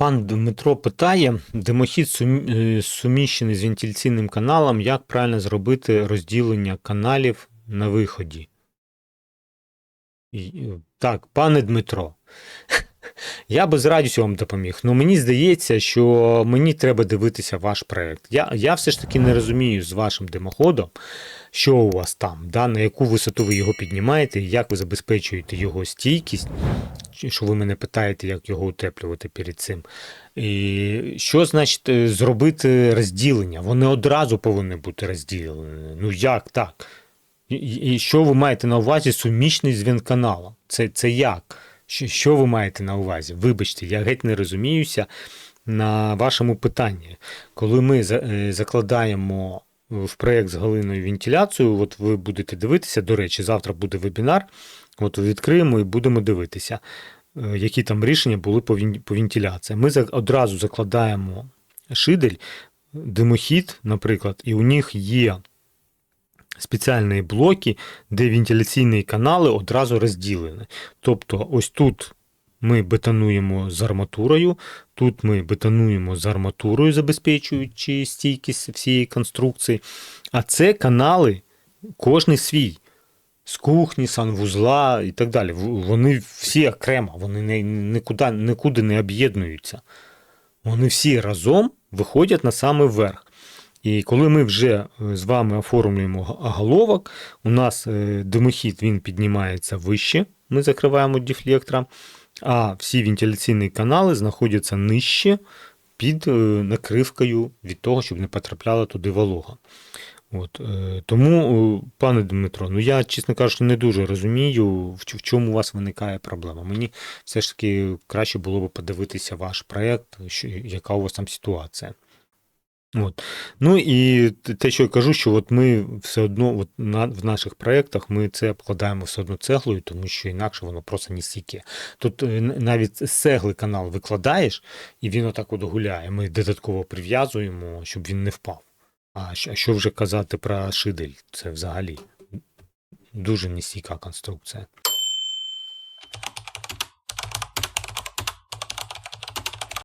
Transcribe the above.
Пан Дмитро питає, димохід е, суміщений з вентиляційним каналом, як правильно зробити розділення каналів на виході? Е, Так, пане Дмитро, я би з радістю вам допоміг. Ну мені здається, що мені треба дивитися ваш проект. Я, я все ж таки не розумію з вашим димоходом, що у вас там, да, на яку висоту ви його піднімаєте, як ви забезпечуєте його стійкість. Що ви мене питаєте, як його утеплювати перед цим. І що значить е, зробити розділення? Вони одразу повинні бути розділені. Ну як так? І, і що ви маєте на увазі суміжний з венканалом? Це, це як? Що, що ви маєте на увазі? Вибачте, я геть не розуміюся на вашому питанні. Коли ми е, закладаємо в проєкт з Галиною вентиляцію, от ви будете дивитися, до речі, завтра буде вебінар, от відкриємо і будемо дивитися, е, які там рішення були по, вентиляції. Ми одразу закладаємо шидель, димохід, наприклад, і у них є спеціальні блоки, де вентиляційні канали одразу розділені. Тобто, ось тут ми бетонуємо з арматурою, тут ми бетонуємо з арматурою, забезпечуючи стійкість всієї конструкції. А це канали, кожний свій. З кухні, санвузла і так далі. Вони всі окремо, вони нікуди, нікуди не об'єднуються. Вони всі разом виходять на самий верх. І коли ми вже е, з вами оформлюємо головок, у нас е, димохід він піднімається вище, ми закриваємо дефлектором, а всі вентиляційні канали знаходяться нижче під е, накривкою від того, щоб не потрапляла туди волога. От, тому, пане Дмитро, ну я, чесно кажучи, не дуже розумію, в, чому у вас виникає проблема. Мені все ж таки краще було б подивитися ваш проєкт, яка у вас там ситуація. От. Ну і те, що я кажу, що от ми все одно от на, в наших проєктах ми це обкладаємо все одно цеглою, тому що інакше воно просто не стійке. Тут е, навіть з канал викладаєш, і він отак от гуляє. Ми додатково прив'язуємо, щоб він не впав. А що вже казати про шидель? Це взагалі дуже нестійка конструкція.